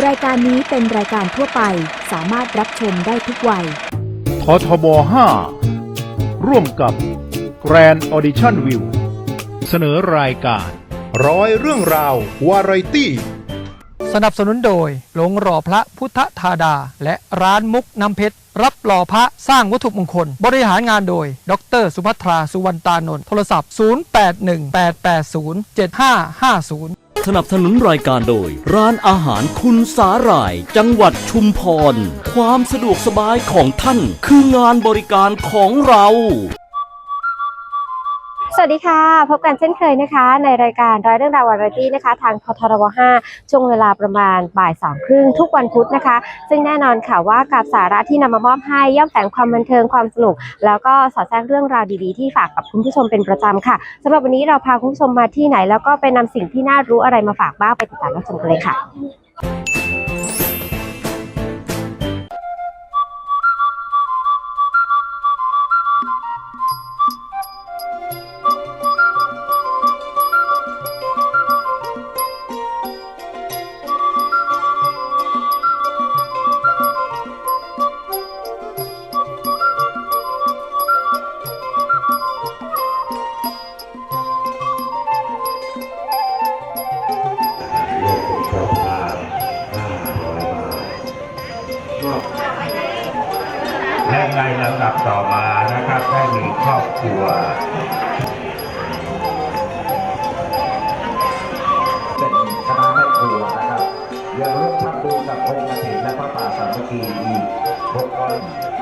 รายการนี้เป็นรายการทั่วไปสามารถรับชมได้ทุกวัย ททบ 5 ร่วมกับ Grand Audition View เสนอรายการ ร้อยเรื่องราว วาไรตี้ สนับสนุนโดยหลงรอพระพุทธธาดา และร้านมุกน้ำเพชร รับหล่อพระสร้างวัตถุมงคล บริหารงานโดย ดร สุภัทรา สุวรรณตานนท์โทรศัพท์ 0818807550 สนับสนุนรายการโดย ร้านอาหารคุณสาหร่าย จังหวัดชุมพร ความสะดวกสบายของท่านคืองานบริการของเรา สวัสดีค่ะ พบกันเช่นเคยนะคะ ในรายการร้อยเรื่องราววาไรตี้นะคะ ทางพทรว5ช่วงเวลาประมาณบ่ายสามครึ่งทุกวันพุธนะคะ ซึ่งแน่นอนค่ะว่ากับสาระที่นำมามอบให้ย่อมแฝงความบันเทิงความสนุก แล้วก็สอดแทรกเรื่องราวดีๆที่ฝากกับคุณผู้ชมเป็นประจำค่ะสำหรับวันนี้เราพาคุณผู้ชมมาที่ไหน แล้วก็ไปนำสิ่งที่น่ารู้อะไรมาฝากบ้างไปติดตามรับชมกันเลยค่ะ นะครับ ได้มีครอบครัวเป็นคณะแม่ครัวนะครับยังร่วมทำบุญกับองค์กฐินและพระป่าสามัคคีอีก6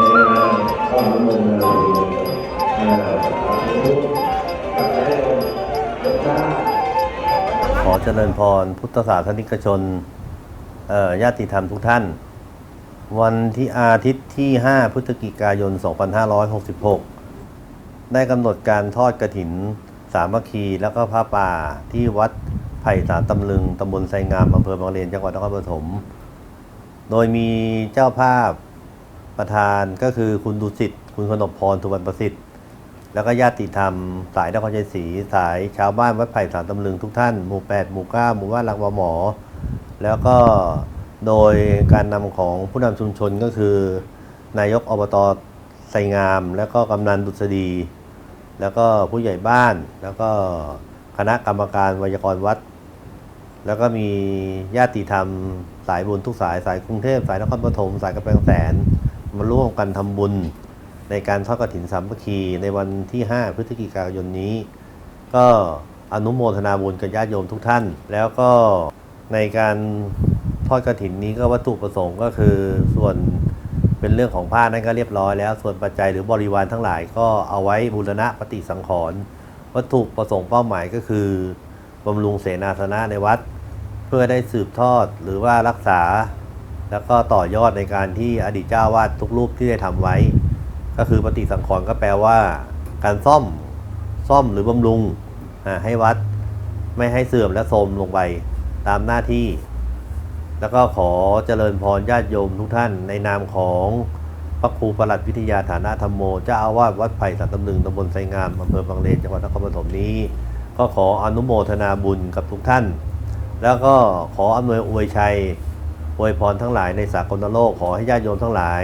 อเจริญพร พุทธศาสนิกชนญาติธรรมทุกท่าน วันที่อาทิตย์ที่ 5 พฤศจิกายน 2566 ได้กำหนดการทอดกระถิน สามัคคีแล้วก็ผ้าป่าที่วัดไผ่สารตำลึงตำบลไซงามอำเภอบางเลนจังหวัดนครปฐม โดยมีเจ้าภาพประธานก็คือคุณดุสิต คุณขนบพรทุวรรณประสิทธิ์ แล้วก็ญาติธรรม สายนครชัยศรีสายชาวบ้านวัดไผ่สารตำลึงทุกท่าน หมู่8หมู่9หมู่บ้านลังวหมอ แล้วก็โดยการนำของผู้นำชุมชนก็คือ นายกอบตไสงาม แล้วก็กำนันดุษฎี แล้วก็ผู้ใหญ่บ้าน แล้วก็คณะกรรมการวยากรวัด แล้วก็มีญาติธรรม สายบุญทุกสายสายกรุงเทพสายนครปฐมสายกำแพงแสนมาร่วมกันทำบุญ ในการทอดกฐินสามัคคีในวันที่ 5 พฤศจิกายนนี้ ก็อนุโมทนาบุญกับญาติโยมทุกท่าน แล้วก็ในการทอดกฐินนี้ก็วัตถุประสงค์ก็คือส่วนเป็นเรื่องของผ้านั้นก็เรียบร้อยแล้ว ส่วนปัจจัยหรือบริวารทั้งหลายก็เอาไว้บูรณะปฏิสังขรณ์วัตถุประสงค์เป้าหมายก็คือบำรุงเสนาสนะในวัด เพื่อได้สืบทอดหรือว่ารักษา แล้วก็ต่อยอดในการที่อดีตเจ้าวาดทุกรูปที่ได้ทำไว้ ก็คือปฏิสังขรณ์ก็แปลว่า การซ่อมซ่อมหรือบำรุงให้วัดไม่ให้เสื่อมและโทรมลงไปตามหน้าที่ แล้วก็ขอเจริญพรญาติโยมทุกท่านในนามของพระครูประหลัดวิทยาฐานะธรรมโมเจ้าอาวาสวัดไผ่สันตำลึงตำบลไซงามอำเภอบางเลนจังหวัดนครปฐมนี้ ก็ขออนุโมทนาบุญกับทุกท่าน แล้วก็ขออำนวยอวยชัยอวยพรทั้งหลายในสากลโลกขอให้ญาติโยมทั้งหลาย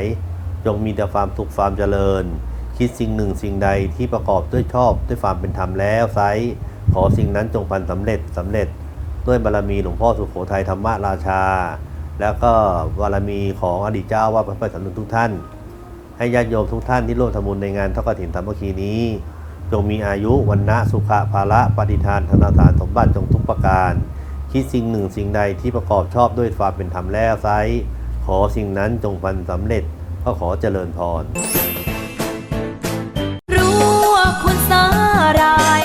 จงมีแต่ความสุขความเจริญ คิดสิ่งหนึ่งสิ่งใดที่ประกอบด้วยชอบด้วยความเป็นธรรมแล้วไซขอสิ่งนั้นจงพันสำเร็จสำเร็จ ด้วยบารมีหลวงพ่อสุโขทัยธรรมราชา แล้วก็บารมีของอดีตเจ้าว่าพระพุทธสันตุทุกท่าน ให้ญาติโยมทุกท่านที่ร่วมทำบุญในงานทอดกฐินธรรมคีนี้ จงมีอายุวันนะสุขะภาละปฏิทานธนาทานสมบัติจงทุกประการคิดสิ่งหนึ่งสิ่งใดที่ประกอบชอบด้วยความเป็นธรรมแล้วไซขอสิ่งนั้นจงพันสำเร็จ ก็ขอเจริญพร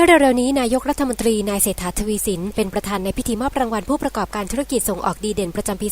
เมื่อเร็วๆนี้นายกรัฐมนตรีนายเศรษฐาทวีสิน เป็นประธานในพิธีมอบรางวัลผู้ประกอบการธุรกิจส่งออกดีเด่นประจำปี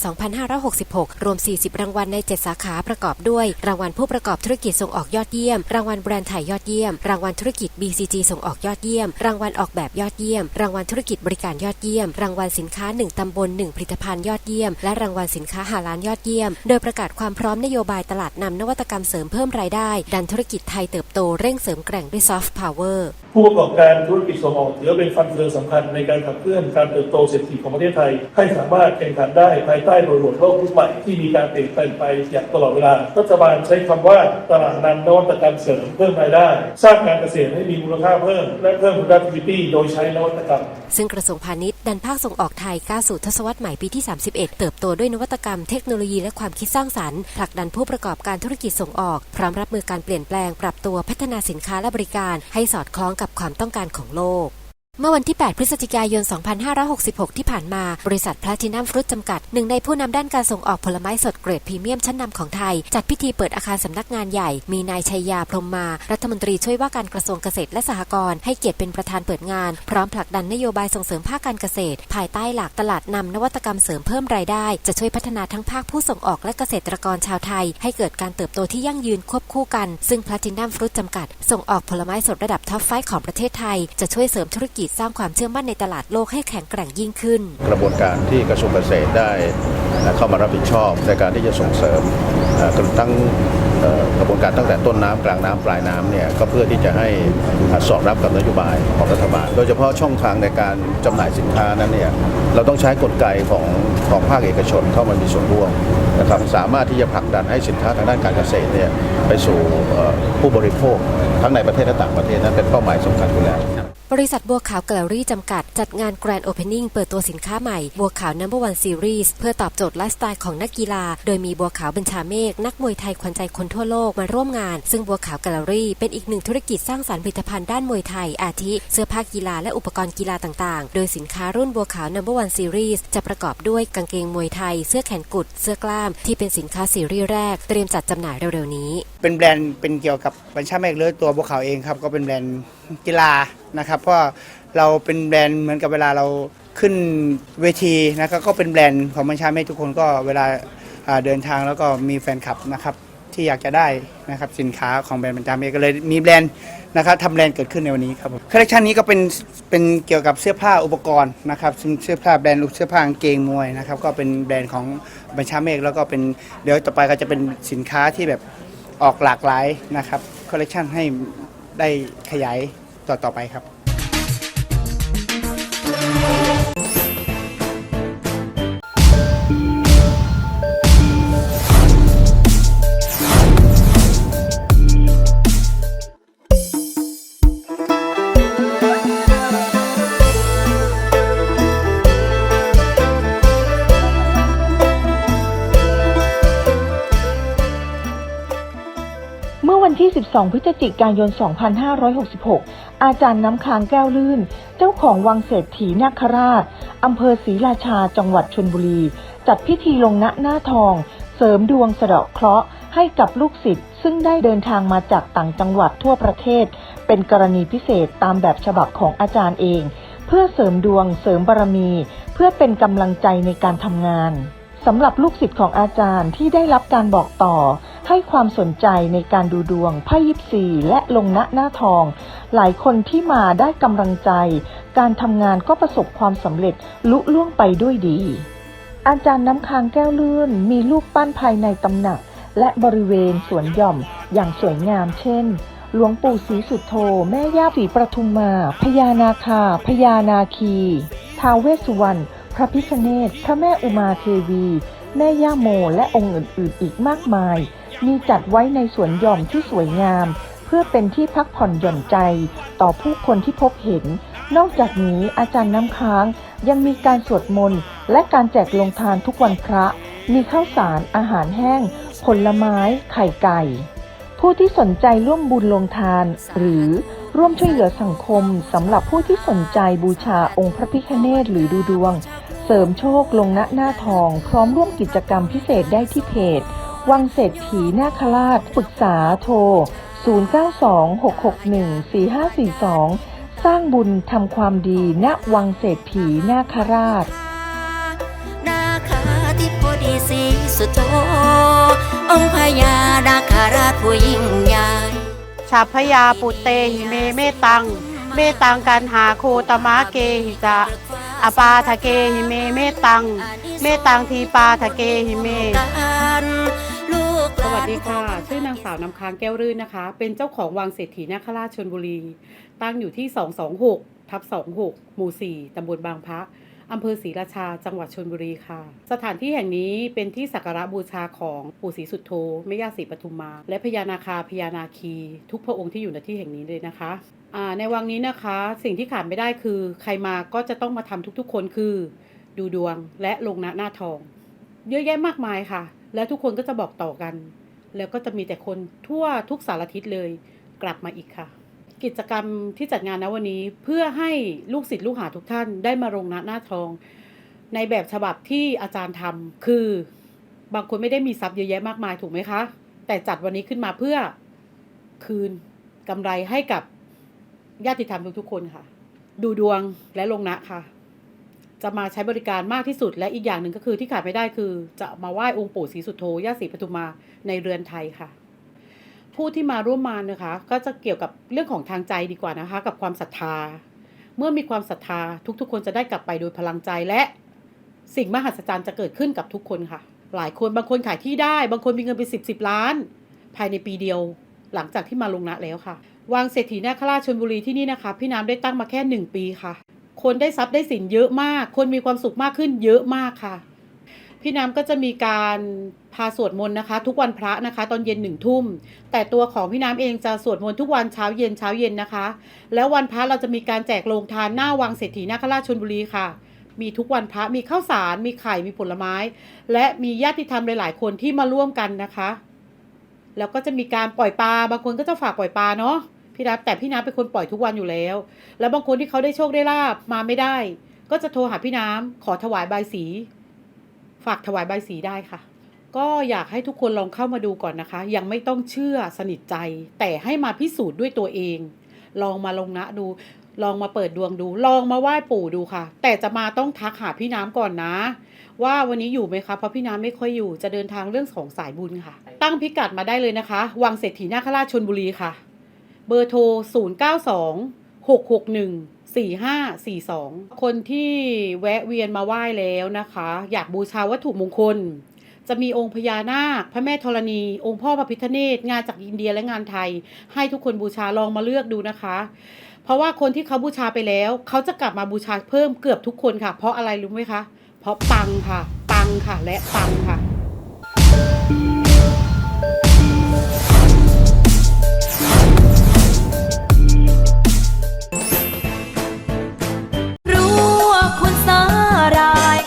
2566 รวม 40 รางวัลใน 7 สาขาประกอบด้วย รางวัลผู้ประกอบธุรกิจส่งออกยอดเยี่ยม รางวัลแบรนด์ไทยยอดเยี่ยม รางวัลธุรกิจ BCG ส่งออกยอดเยี่ยม รางวัลออกแบบยอดเยี่ยม รางวัลธุรกิจบริการยอดเยี่ยม รางวัลสินค้า 1 ตำบล 1 ผลิตภัณฑ์ยอดเยี่ยม และรางวัลสินค้าหาล้านยอดเยี่ยม โดยประกาศความพร้อมนโยบายตลาดนำนวัตกรรมเสริมเพิ่มรายได้ ดันธุรกิจไทยเติบโตเร่งเสริมแกร่งด้วยซอฟต์พาวเวอร์ผู้ประกอบการธุรกิจส่งออกถือว่าเป็นฟันเฟืองสำคัญในการขับเคลื่อนการเติบโตเศรษฐกิจของประเทศไทย ให้สามารถแข่งขันได้ภายใต้บริบทโลกยุคใหม่ที่มีการเปลี่ยนแปลงไปอย่างตลอดเวลา รัฐบาลใช้คำว่าตลาดนำนวัตกรรมเสริมเพิ่มรายได้ สร้างการเกษตรให้มีมูลค่าเพิ่ม และเพิ่ม productivity โดยใช้นวัตกรรม ซึ่งกระทรวงพาณิชย์ดันภาคส่งออกไทยก้าวสู่ทศวรรษใหม่ปีที่ 31 เติบโตด้วยนวัตกรรมเทคโนโลยีและความคิดสร้างสรรค์ผลักดันผู้ประกอบการธุรกิจส่งออก พร้อมรับมือการเปลี่ยนแปลง ปรับตัวพัฒนาสินค้าและบริการ ให้สอดคล้องกับความต้องการของโลก เมื่อวันที่ 8 พฤศจิกายน 2566 ที่ผ่านมา บริษัทพลาตินัมฟรุตจำกัด หนึ่งในผู้นำด้านการส่งออกผลไม้สดเกรดพรีเมียมชั้นนำของไทย จัดพิธีเปิดอาคารสำนักงานใหญ่ มีนายชัยยาพรหมมา รัฐมนตรีช่วยว่าการกระทรวงเกษตรและสหกรณ์ให้เกียรติเป็นประธานเปิดงาน พร้อมผลักดันนโยบายส่งเสริมภาคการเกษตร ภายใต้หลักตลาดนำนวัตกรรมเสริมเพิ่มรายได้ จะช่วยพัฒนาทั้งภาคผู้ส่งออกและเกษตรกรชาวไทย ให้เกิดการเติบโตที่ยั่งยืนควบคู่กัน ซึ่งพลาตินัมฟรุตจำกัด ส่งออกผลไม้สดระดับท็อปไฟของประเทศไทย จะช่วยเสริมธุรกิจสร้างความเชื่อมั่นในตลาดโลกให้แข็งแกร่งยิ่งขึ้น กระบวนการที่กระทรวงเกษตรได้เข้ามารับผิดชอบในการที่จะส่งเสริมตั้งกระบวนการตั้งแต่ต้นน้ำกลางน้ำปลายน้ำเนี่ยก็เพื่อที่จะให้สอดรับกับนโยบายของรัฐบาล โดยเฉพาะช่องทางในการจำหน่ายสินค้านั้นเนี่ยเราต้องใช้กลไกของของภาคเอกชนเข้ามามีส่วนร่วมนะครับสามารถที่จะผลักดันให้สินค้าทางด้านการเกษตรเนี่ยไปสู่ผู้บริโภคทั้งในประเทศและต่างประเทศนั้นเป็นเป้าหมายสำคัญอยู่แล้ว บริษัทบัวขาวแกลเลอรี่จำกัด จัดงาน Grand Opening เปิดตัวสินค้าใหม่ บัวขาว Number One Series เพื่อตอบโจทย์ไลฟ์สไตล์ของนักกีฬา โดยมีบัวขาวบัญชาเมฆนักมวยไทยขวัญใจคนทั่วโลกมาร่วมงาน ซึ่งบัวขาวแกลเลอรี่เป็นอีกหนึ่งธุรกิจสร้างสรรค์ผลิตภัณฑ์ด้านมวยไทย อาทิ เสื้อผ้ากีฬาและอุปกรณ์กีฬาต่างๆ โดยสินค้ารุ่นบัวขาว Number One Series จะประกอบด้วยกางเกงมวยไทย เสื้อแขนกุด เสื้อกล้าม ที่เป็นสินค้าซีรีส์แรก เตรียมจัดจำหน่ายเร็วๆนี้ เป็นแบรนด์เป็นเกี่ยวกับบัญชาเมฆเลยตัวบัวขาวเองครับก็เป็นแบรนด์ กีฬานะครับเพราะเราเป็นแบรนด์เหมือนกับเวลาเราขึ้นเวทีนะครับก็เป็นแบรนด์ของบัญชาเมฆทุกคนก็เวลาเดินทางแล้วก็มีแฟนคลับนะครับที่อยากจะได้นะครับสินค้าของแบรนด์บัญชาเมฆก็เลยมีแบรนด์นะครับทำแบรนด์เกิดขึ้นในวันนี้ครับคอลเลคชันนี้ก็เป็นเป็นเกี่ยวกับเสื้อผ้าอุปกรณ์นะครับซึ่งเสื้อผ้าแบรนด์เสื้อผ้ากางเกงมวยนะครับก็เป็นแบรนด์ของบัญชาเมฆแล้วก็เป็นเดี๋ยวต่อไปก็จะเป็นสินค้าที่แบบออกหลากหลายนะครับคอลเลกชันให้ ได้ขยายต่อต่อไปครับ 22พฤศจิกายน 2566 อาจารย์น้ำค้างแก้วลื่น เจ้าของวังเศรษฐีนาคราช อำเภอศรีราชา จังหวัดชลบุรี จัดพิธีลงณหน้าทอง เสริมดวงสะเดาะเคราะห์ให้กับลูกศิษย์ซึ่งได้เดินทางมาจากต่างจังหวัดทั่วประเทศ เป็นกรณีพิเศษตามแบบฉบับของอาจารย์เอง เพื่อเสริมดวงเสริมบารมี เพื่อเป็นกำลังใจในการทำงานสำหรับลูกศิษย์ของอาจารย์ที่ได้รับการบอกต่อ ให้ความสนใจในการดูดวงไพ่ยิปซีและลงณหน้าทอง หลายคนที่มาได้กำลังใจ การทำงานก็ประสบความสำเร็จลุล่วงไปด้วยดี อาจารย์น้ำค้างแก้วลื่น มีรูปปั้นภายในตำหนัก และบริเวณสวนหย่อมอย่างสวยงามเช่น หลวงปู่ศรีสุดโธแม่ย่าศรีประทุมมา พญานาคา พญานาคีท้าวเวสสุวรรณพระพิฆเนศพระแม่อุมาเทวี แม่ย่าโมและองค์อื่นๆ อีกมากมาย มีจัดไว้ในสวนหย่อมที่สวยงาม เพื่อเป็นที่พักผ่อนหย่อนใจ ต่อผู้คนที่พบเห็น นอกจากนี้อาจารย์น้ำค้างยังมีการสวดมนต์และการแจกลงทานทุกวันพระ มีข้าวสารอาหารแห้ง ผลไม้ ไข่ไก่ ผู้ที่สนใจร่วมบุญลงทาน หรือร่วมช่วยเหลือสังคมสำหรับผู้ที่สนใจบูชาองค์พระพิฆเนศหรือดูดวง เสริมโชคลงณหน้าทอง พร้อมร่วมกิจกรรมพิเศษได้ที่เพจ วังเศรษฐีนาคราชปรึกษาโทร 0926614542 สร้างบุญทำความดีณวังเศรษฐีนาคราช นาคาธิบดีศรีสุโธองค์พญานาคาราชผู้ยิ่งใหญ่ชาพยาปุเตหิเมเมตัง เมตังกันหาโคตมะเกหิจะอปาทะเกหิเมเมตัง เมตังทีปาทะเกหิเม สวัสดีค่ะ ชื่อนางสาวน้ำค้างแก้วรื่นนะคะ เป็นเจ้าของวังเศรษฐีนาคราชชนบุรี ตั้งอยู่ที่ 226 ทับ 26 หมู่ 4 ตำบลบางพระอำเภอศรีราชา จังหวัดชนบุรีค่ะ สถานที่แห่งนี้เป็นที่สักการะบูชาของปู่ศรีสุดโธแม่ย่าศรีปทุมมา และพญานาคาพญานาคี ทุกพระองค์ที่อยู่ในที่แห่งนี้เลยนะคะ ในวังนี้นะคะ สิ่งที่ขาดไม่ได้คือ ใครมาก็จะต้องมาทำทุกๆ คนคือ ดูดวงและลงหน้าหน้าทอง เยอะแยะมากมายค่ะ แล้วทุกคนก็จะบอกต่อกัน แล้วก็จะมีแต่คนทั่วทุกสารทิศเลยกลับมาอีกค่ะ กิจกรรมที่จัดงานนะวันนี้เพื่อให้ลูกศิษย์ลูกหาทุกท่านได้มาลงน้าหน้าทอง ในแบบฉบับที่อาจารย์ทำคือบางคนไม่ได้มีทรัพย์เยอะแยะมากมายถูกไหมคะ แต่จัดวันนี้ขึ้นมาเพื่อคืนกำไรให้กับญาติธรรมทุกๆคนค่ะ ดูดวงและลงนะค่ะ จะมาใช้บริการมากที่สุด และอีกอย่างหนึ่งก็คือที่ขาดไม่ได้คือ จะมาไหว้องค์ปู่ศรีสุโธย่าศรีปทุมมาในเรือนไทยค่ะ ผู้ที่มาร่วมมานะคะ ก็จะเกี่ยวกับเรื่องของทางใจดีกว่านะคะ กับความศรัทธา เมื่อมีความศรัทธาทุกๆ คนจะได้กลับไปโดยพลังใจและสิ่งมหัศจรรย์จะเกิดขึ้นกับทุกคนค่ะ หลายคนบางคนขายที่ได้ บางคนมีเงินเป็นสิบสิบล้าน ภายในปีเดียว หลังจากที่มาลงนะแล้วค่ะ วางเศรษฐีนาคราชชนบุรีที่นี่นะคะ พี่น้ำได้ตั้งมาแค่หนึ่งปีค่ะ คนได้ทรัพย์ได้สินเยอะมาก คนมีความสุขมากขึ้นเยอะมากค่ะ พี่น้ำก็จะมีการพาสวดมนต์นะคะ ทุกวันพระนะคะ ตอนเย็นหนึ่งทุ่ม แต่ตัวของพี่น้ำเองจะสวดมนต์ทุกวันเช้าเย็นเช้าเย็นนะคะ แล้ววันพระเราจะมีการแจกโรงทานหน้าวังเศรษฐีนาคราชชนบุรีค่ะมีทุกวันพระมีข้าวสาร มีไข่ มีผลไม้ และมีญาติธรรมหลาย ๆ คนที่มาร่วมกันนะคะ แล้วก็จะมีการปล่อยปลา บางคนก็จะฝากปล่อยปลาเนาะ พี่นับแต่พี่น้ำเป็นคนปล่อยทุกวันอยู่แล้ว แล้วบางคนที่เขาได้โชคได้ลาบมาไม่ได้ ก็จะโทรหาพี่น้ำขอถวายใบยสี ฝากถวายใบยสีได้ค่ะ ก็อยากให้ทุกคนลองเข้ามาดูก่อนนะคะ ยังไม่ต้องเชื่อสนิทใจ แต่ให้มาพิสูจน์ด้วยตัวเอง ลองมาลงนะดู ลองมาเปิดดวงดู ลองมาไหว้ปู่ดูค่ะ แต่จะมาต้องทักหาพี่น้ำก่อนนะ ว่าวันนี้อยู่ไหมคะเพราะพี่น้ำไม่ค่อยอยู่จะเดินทางเรื่องของสายบุญค่ะ ตั้งพิกัดมาได้เลยนะคะ วังเศรษฐีนาคราชชนบุรีค่ะ เบอร์โทร 0 9 2 6 6 1 4 5 4 2 คนที่แวะเวียนมาไหว้แล้วนะคะ อยากบูชาวัตถุมงคล จะมีองค์พญานาค พระแม่ธรณี องค์พ่อพระพิฆเนศงานจากอินเดียและงานไทย ให้ทุกคนบูชาลองมาเลือกดูนะคะ เพราะว่าคนที่เขาบูชาไปแล้ว เขาจะกลับมาบูชาเพิ่มเกือบทุกคนค่ะ เพราะอะไรรู้ไหมคะ เพราะปังค่ะ ปังค่ะและปังค่ะ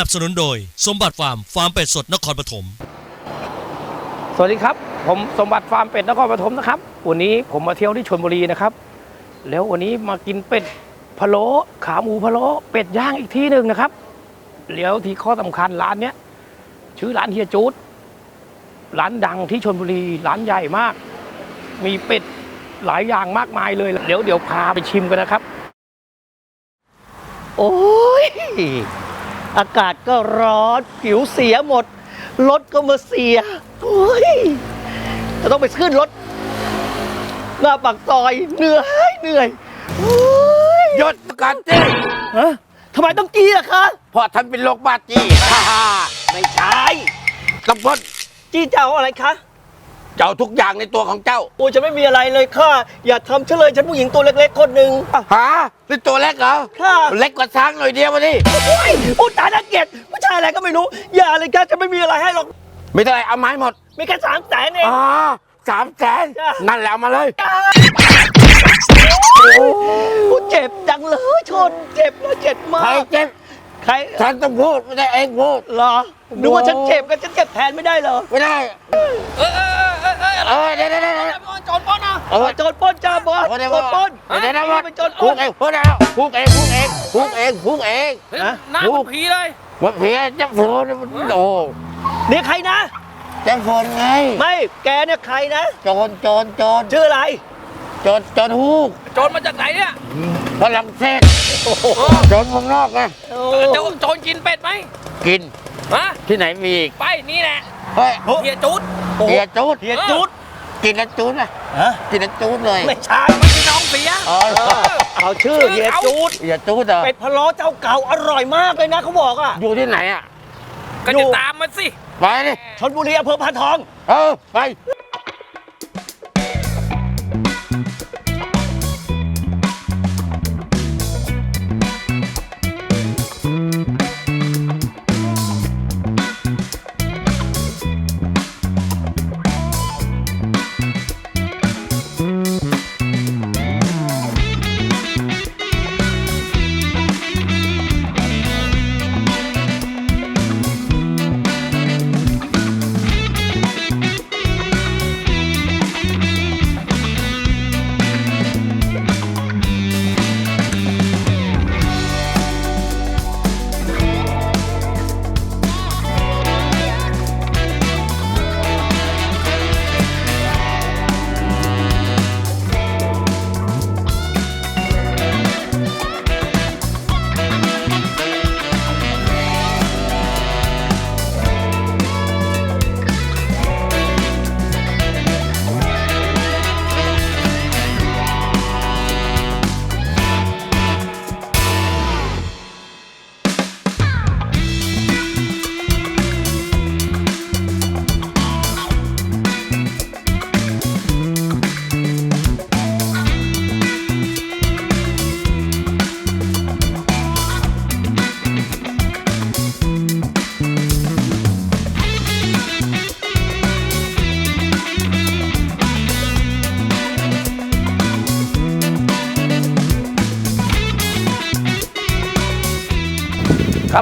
นับสนุนโดย สมบัติฟาร์มฟาร์มเป็ดสดนครปฐม สวัสดีครับ ผมสมบัติฟาร์มเป็ดนครปฐมนะครับ วันนี้ผมมาเที่ยวที่ชลบุรีนะครับ แล้ววันนี้มากินเป็ดพะโล้ขาหมูพะโล้เป็ดย่างอีกที่หนึ่งนะครับแล้วที่ข้อสำคัญร้านเนี้ยชื่อร้านเฮียจูดร้านดังที่ชลบุรีร้านใหญ่มาก มีเป็ดหลายอย่างมากมายเลย เดี๋ยวเดี๋ยวพาไปชิมกันนะครับ โอ้ย อากาศก็ร้อนผิวเสียหมด รถก็มาเสียโอ้ยจะต้องไปขึ้นรถ หน้าปากซอยเหนื่อยเหนื่อยหยดการจี้ฮะทำไมต้องจี้ล่ะคะเพราะท่านเป็นโรคบ้าจี้ฮ่าฮ่าไม่ใช่กำพลจี้เจ้าอะไรคะ เจ้าทุกอย่างในตัวของเจ้าโอ้ยฉันไม่มีอะไรเลยค่ะ อย่าทำเฉลยฉันผู้หญิงตัวเล็ก ๆ คนหนึ่งหานี่ตัวเล็กเหรอค่ะ เล็กกว่าช้างหน่อยเดียวมาดิโอ้ยพูดตายน่าเกลียดผู้ชายอะไรก็ไม่รู้ อย่าเลยค่ะจะไม่มีอะไรให้หรอก ไม่ได้เอาไม้หมดมีแค่สามแสนเอง อ๋อสามแสนนั่นแหละเอามาเลยพูดเจ็บจังเลยชนเจ็บแล้วเจ็บมาใครกเจ็บ ใครฉันต้องพูดไม่ได้เองพูด เหรอนึกว่าฉันเจ็บกันฉันเจ็บแทนไม่ได้เหรอ ไม่ได้เออเออเออเออเออเดี๋ยวเดี๋ยวเดี๋ยวโจรปล้นนะเออโจรปล้นจ้าบอสเดี๋ยวโจรปล้นเดี๋ยวเดี๋ยวเดี๋ยวเป็นโจรปพูล้ดนเองพูดแล้วพูดเองพูดเองพูดเองพูดเองหน้าเป็นผีเลยว่าเพียจะโผล่โอ้นี่ใครนะ จะโผล่ไงไม่แกเนี่ยใครนะโจรโจรโจรชื่ออะไร โจรโจรฮูกโจรมาจากไหนเนี่ยฝรั่งเศส โจรเมืองนอกไงโจรโจรกินเป็ดไหมกินฮะที่ไหนมีอีกไปนี่แหละเฮ้ยเฮียจุดเฮียจูดเฮียจุดกินแล้วจูดนะกินแล้วจูดเลยไม่ใช่ไม่ใช่น้องเสียอ๋อเขาชื่อเฮียจุดเฮียจูดเหรอเป็ดพะโล้เจ้าเก่าอร่อยมากเลยนะเขาบอกอะอยู่ที่ไหนอะก็จะตามมันสิไปดิชนบุรีอำเภอพานทอง เออไป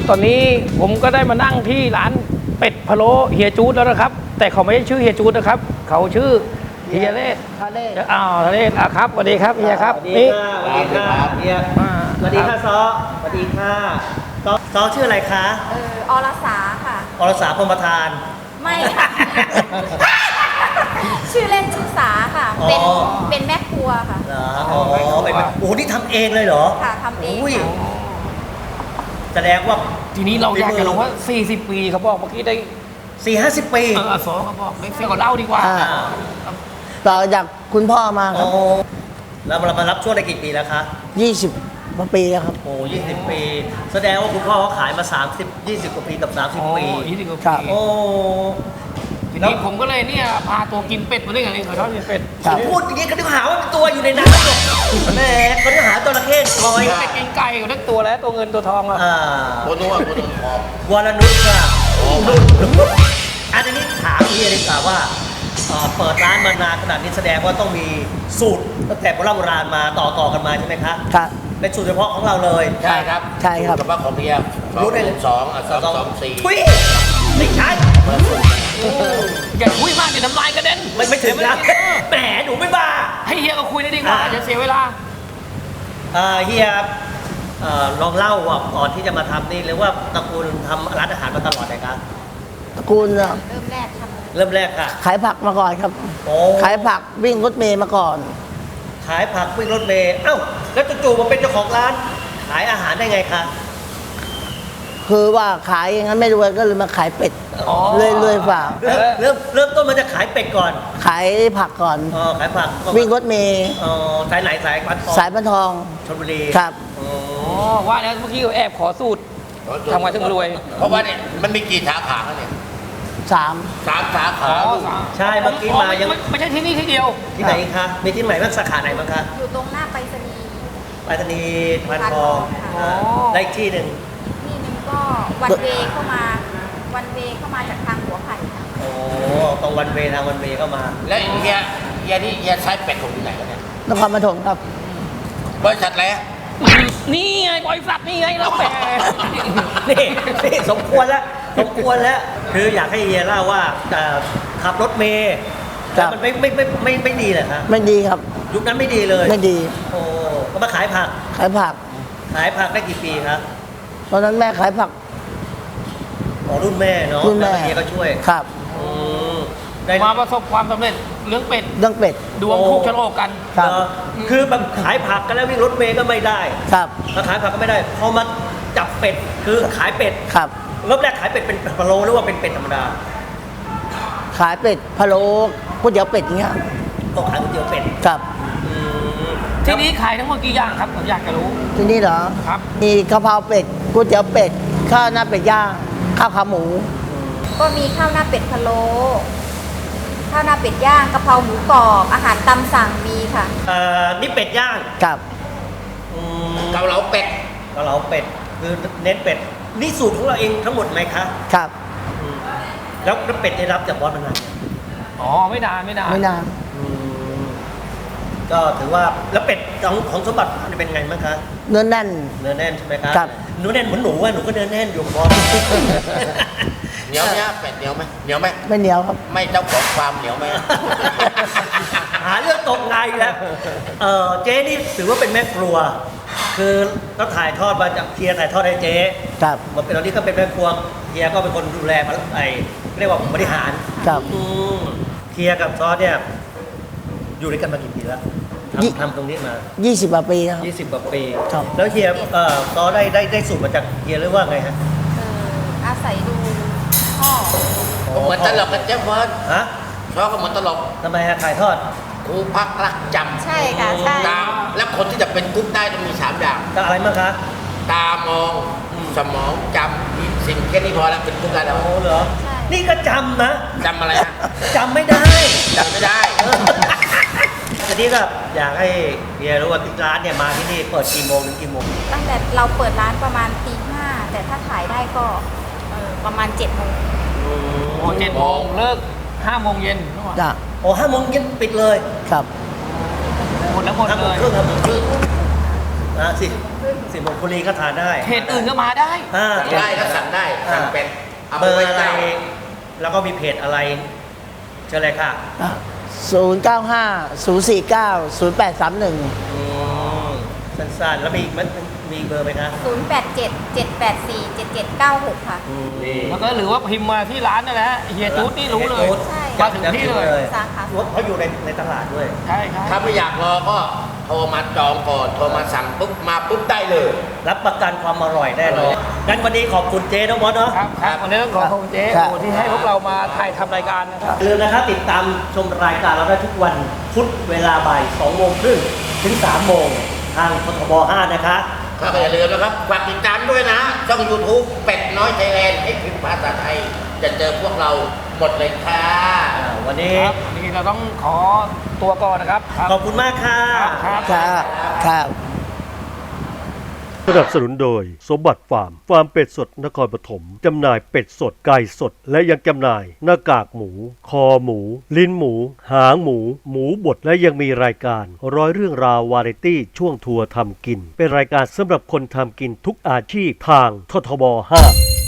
ตอนนี้ผมก็ได้มานั่งที่ร้านเป็ดพะโล้เฮียจูดแล้วนะครับ แต่เขาไม่ใช่ชื่อเฮียจูดนะครับ เขาชื่อเฮียเลศทะเลอ้าวทะเลศอะครับสวัสดีครับเฮียครับสวัสดีนี่ค่ะสวัสดีค่ะเฮียสวัสดีค่ะซอสวัสดีค่ะซอซอชื่ออะไรคะเอออรสาค่ะ อรสาพรหมทาน ไม่ค่ะ ชื่อเล่นชื่อสาค่ะอ๋อเป็นเป็นแม่ครัวค่ะ เหรออ๋อเป็นโอ้โหนี่ทำเองเลยเหรอค่ะทำเองอุ้ย ค่ะ แสดงว่า ทีนี้เราอยากจะรู้ว่า 40 ปีเขาบอกเมื่อกี้ได้สี่ห้าสิบปีเออสองเขาบอกไม่เฟี้ยวกับเล่าดีกว่า ต่อจากคุณพ่อมาครับโอ้แล้วเรามารับช่วงได้กี่ปีแล้วคะ20กว่าปีแล้วครับ โอ้ยี่สิบปี แสดงว่าคุณพ่อเขาขายมา 30 20 กว่าปีกับ 30 ปียี่สิบกว่าครับปี โอ้ ทีนี้ผมก็เลยเนี่ยพาตัวกินเป็ดมาด้วยกันเลยเขาชอบกินเป็ดผมพูดอย่างนี้ก็ต้องหาว่าตัวอยู่ในน้ำหรอกแหมเขาต้องหาจระเข้ลอยเป็ดกินไก่กับทั้งตัวแล้วตัวเงินตัวทองอะอ่าตัวนู้นตัวนู้นทองวรนุชค่ะอันนี้ถามเฮียดีกว่าว่าเอ่อเปิดร้านมานานขนาดนี้แสดงว่าต้องมีสูตรตั้งแต่โบราณโบราณมาต่อต่อกันมาใช่ไหมคะครับ เป็นสูตรเฉพาะของเราเลยใช่ครับใช่ครับเฉพาะของเบียร์สองรู้ได้เลยสองอะสองสองสี่ทุยไม่ใช่ อย่าคุยมากเดี๋ยวน้ำลายกระเด็นไม่ไม่ถึงนะแหมหนูไม่บ้า ให้เฮียก็คุยได้ดีกว่าอะ อย่าเสียเวลา เอ่อเฮียเอ่อลองเล่าว่าก่อนที่จะมาทำนี่หรือว่าตระกูลทำร้านอาหารมาตลอดเลยครับ ตระกูลน่ะเริ่มแรกทเริ่มแรกค่ะ ขายผักมาก่อนครับ โอ้ ขายผักวิ่งรถเมย์มาก่อน ขายผักวิ่งรถเมล์เอ้า แล้วจู่ๆมาเป็นเจ้าของร้าน ขายอาหารได้ไงคะ คือว่าขายอย่างนั้นไม่รวยก็เลยมาขายเป็ดเลยเลยๆฝ่าเริ่มเริ่มเริ่มต้นมาจะขายเป็ดก่อนขายผักก่อน อ๋อขายผักวิ่งรถเมย์อ๋อสายไหนสายปันทองสายบันทองชลบุรีครับ อ๋ออ๋อว่าแล้วเมื่อกี้แอบขอสูตรทำมาถึงรวยเพราะว่าเนี่ยมันมีกี่สาขาแล้วเนี่ยสามสามสาขาอ๋อสามใช่เมื่อกี้มายังไไม่ใช่ที่นี่ที่เดียวที่ไหนคะมีที่ไหนบ้างสาขาไหนบ้างคะำอยู่ตรงหน้าไปรษณีย์ ไปรษณีย์พันทองอ๋อได้อีกที่หนึ่งนี่นึง ก็วันเวย์เข้ามาวันเวย์เข้ามาจากทางหัวไผ่ค่ะโอ้ตรงวันเวทางวันเวเข้ามา และเฮียเฮียนี่เฮียใช้เป็ดของที่ไหนวะเนี่ยนครปฐมครับ บริษัทแล้วนี่ไงบริษัทนี่ไงแล้วแหมนี่นี่สมควรแล้วสมควรแล้ว คืออยากให้เฮียเล่าว่าเอ่อขับรถเมย์ครัแต่บ มันไม่ไม่ไม่ไม่ไม่ดีเลยครับไม่ดีครับยุคนั้นไม่ดีเลยไม่ดีโอ้ก็มาขายผักขายผักขายผักได้กี่ปีครับ ตอนนั้นแม่ขายผัก อ๋อรุ่นแม่เนาะรุ่นแม่ ล้วเฮียก็ช่วยครับอืมได้มาประสบความสำเร็จเรื่องเป็ดเรื่องเป็ดดวงคู่ชะโลกกัน ครับเหอคือแบบขายผักกันแล้ววิ่งรถเมย์ก็ไม่ได้ครับ มาขายผักก็ไม่ได้ พอมาจับเป็ดคือขายเป็ดครับ รอบแรกขายเป็ดเป็นพะโล้หรือว่าเป็นเป็ดธรรมดาขายเป็ดพะโล้ก๋วยเตี๋ยวเป็ดอย่างเงี้ยก็ขายก๋วยเตี๋ยวเป็ด ครับอืม ที่นี้ขายทั้งหมดกี่อย่างครับผมอยากจะรู้ ที่นี่เหรอ ครับ มีกะเพราเป็ดก๋วยเตี๋ยวเป็ด ข้าวหน้าเป็ดย่าง ข้าวขาหมู ก็มีข้าวหน้าเป็ดพะโล้ข้าวหน้าเป็ดย่างกะเพราหมูกรอบ อาหารตามสั่งมีค่ะ เอ่อนี่เป็ดย่างครับ อืมเกาเหลาเป็ดเกาเหลาเป็ดคือเน้นเป็ดนี่สูตรของเราเองทั้งหมดไหมคะครับอืมแล้วแล้วเป็ดได้รับจากบอสมานานยังอ๋อ ไม่นานไม่นานไม่นานอืม ก็ถือว่าแล้วเป็ดของของสมบัติเป็นไงบ้างคะเนื้อแน่น เนื้อแน่นใช่ไหมคะครับเนื้อแน่นเหมือนหนูอะหนูก็เนื้อแน่นอยู่บอสเหนียวไหมฮะเป็ดเหนียวไหมเหนียวไหมไม่เหนียวครับ ไม่เจ้าของฟาร์มเหนียวไหม หาเรื่องตกงานอีกแล้วเออเจ๊นี่ถือว่าเป็นแม่ครัว คือก็ถ่ายทอดมาจากเฮียถ่ายทอดให้เจ๊ครับ มาเป็นตอนนี้ก็เป็นแม่ครัวเฮียก็เป็นคนดูแลมาไอเรียกว่าบริหารครับ อืมเฮียกับซอสเนี่ย อยู่ด้วยกันมากี่ปีแล้วยี่ ทำทำตรงนี้มา20กว่าปีครับ 20กว่าปีครับ แล้วเฮียเอ่อซอสได้ได้ได้สูตรมาจากเฮียหรือว่าไงฮะเอออาศัยดูพ่อก็เหมือนตลกกันเจ๊เฟิร์นฮะชอบก็เหมือนตลกทำไมฮะถ่ายทอดครูพักรักจำใช่ค่ะใช่ตามและคนที่จะเป็นกุ๊กได้ต้องมีสามอย่างก็อะไรบ้างคะ ตามองสมองจำมีสิ่งแค่นี้พอแล้วเป็นกุ๊กได้แล้วโอ้เหรอใช่นี่ก็จำนะจำอะไรฮะจำไม่ได้ จำไม่ได้ที นี้ก็อยากให้เฮียรู้ว่าที่ร้านเนี่ยมาที่นี่เปิดกี่โมงถึงกี่โมงตั้งแต่เราเปิดร้านประมาณตีห้าแต่ถ้าขายได้ก็เออประมาณเจ็ดโมงโอ้เจ็ดโมงเลิกห้าโมงเย็นจ้ะโอ้ห้าโมงเย็นปิดเลยครับ หมดแล้วหมดห้าโมเลงยครึ่งห้าโมงครึ่งอะสิสิบโมงคุรีก็ทานได้เพจอื่นก็มาได้ อ่า ได้ก็สั่งได้สั่งเป็นเอาเบไปอร์ไว้อะไรเจ้า แล้วก็มีเพจอะไรเชิญเลยค่ะ 095 049 0831อืมสั้นๆ แล้วมีอีกมั้ยมีอีกเบอร์ไหมคะ0 8 7 7 8 4 7 7 9 6 ค่ะ นี่ แล้วก็หรือว่าพิมพ์มาที่ร้านนั่นแหละเฮียจูดนี่รู้เลย ใช่ มาถึงที่เลย สาขาเขาอยู่ในในตลาดด้วย ใช่ครับ ถ้าไม่อยากรอก็ โทรมาจองก่อนโทรมาสั่งปุ๊บมาปุ๊บได้เลย รับประกันความอร่อยแน่นอนงั้นวันนี้ขอบคุณเจ๊น้องบอสเนาะครับครับวันนี้ต้องขอขอบคุณเจ๊ครับ โอ้ที่ให้พวกเรามาถ่ายทำรายการนะครับ อย่าลืมนะครับติดตามชมรายการเราได้ทุกวันพุธเวลาบ่าย2โมงครึ่งถึง3โมงทางททบ5นะคะครับอย่าลืมนะครับฝากติดตามด้วยนะช่อง YouTube เป็ดน้อยไทยแลนด์ให้พิมพ์ภาษาไทย จะเจอพวกเราหมดเลยค่ะวันนี้ครับวั นนี้เราต้องขอตัวก่อนนะครับขอบคุณมากค่ะครับครับครับสนับสนุนโดย สมบัติฟาร์มฟาร์มเป็ดสดนครปฐมจำหน่ายเป็ดสดไก่สด และยังจำหน่าย หน้ากากหมู คอหมู ลิ้นหมู หางหมู หมูบดและยังมีรายการ ร้อยเรื่องราววาไรตี้ช่วงทัวร์ทำกิน เป็นรายการสำหรับคนทำกินทุกอาชีพทางททบ 5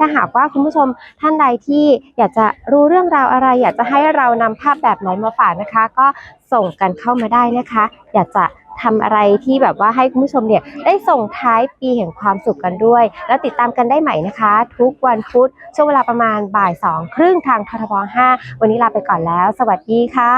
ถ้าหากว่าคุณผู้ชมท่านใดที่อยากจะรู้เรื่องราวอะไร อยากจะให้เรานำภาพแบบไหนมาฝากนะคะ ก็ส่งกันเข้ามาได้นะคะ อยากจะทำอะไรที่แบบว่าให้คุณผู้ชมเนี่ยได้ส่งท้ายปีแห่งความสุขกันด้วย แล้วติดตามกันได้ใหม่นะคะ ทุกวันพุธช่วงเวลาประมาณบ่ายสองครึ่งทางททบ5วันนี้ลาไปก่อนแล้ว สวัสดีค่ะ